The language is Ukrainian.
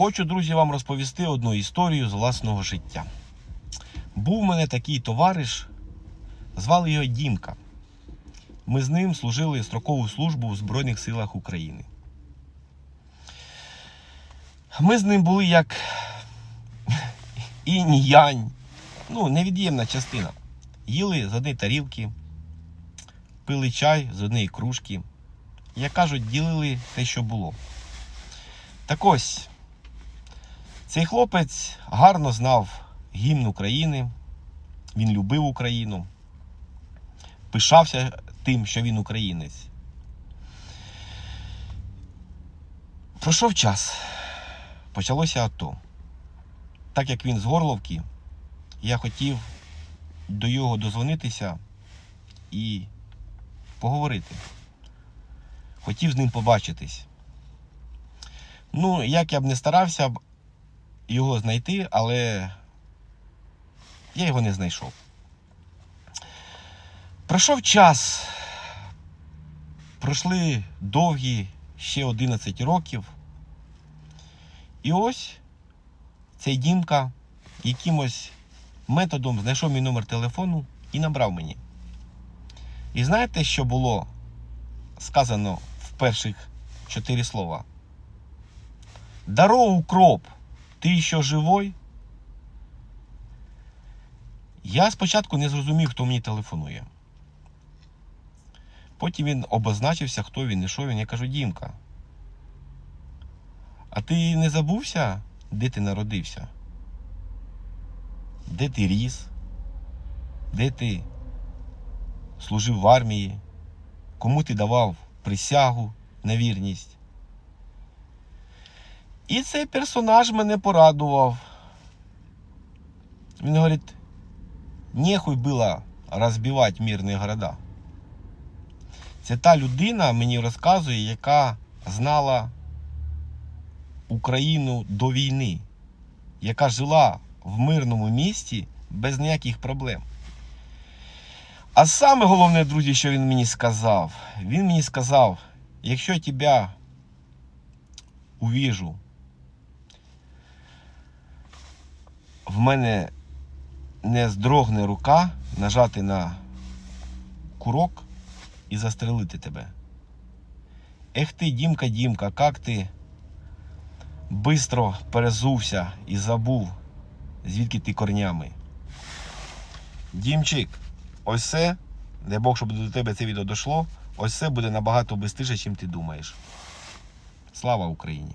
Хочу, друзі, вам розповісти одну історію з власного життя. Був у мене такий товариш, звали його Дімка. Ми з ним служили строкову службу в Збройних силах України. Ми з ним були як інь янь, ну, невід'ємна частина. Їли з однієї тарілки, пили чай з однієї кружки. Як кажуть, ділили те, що було. Так ось, цей хлопець гарно знав гімн України, він любив Україну, пишався тим, що він українець. Пройшов час, почалося АТО. Так як він з Горловки, я хотів до його дозвонитися і поговорити. Хотів з ним побачитись. Ну, як я б не старався його знайти, але я його не знайшов. Пройшов час. Пройшли довгі ще 11 років. І ось цей Дімка якимось методом знайшов мій номер телефону і набрав мені. І знаєте, що було сказано в перших чотири слова? Здорово, укроп! Ти що живой? Я спочатку не зрозумів, хто мені телефонує. Потім він обозначився, хто він і що він. Я кажу, Дімка. А ти не забувся, де ти народився? Де ти ріс? Де ти служив в армії? Кому ти давав присягу на вірність? І цей персонаж мене порадував. Він говорить, нехуй було розбивати мирні города. Це та людина мені розказує, яка знала Україну до війни, яка жила в мирному місті без ніяких проблем. А саме головне, друзі, що він мені сказав, він мені сказав, якщо я тебе увіжу, мене не здрогне рука нажати на курок і застрелити тебе. Ех ти, Дімка, Дімка, як ти бистро перезувся і забув, звідки ти корнями. Дімчик, ось це, дай Бог, щоб до тебе це відео дійшло, ось це буде набагато швидше, ніж ти думаєш. Слава Україні!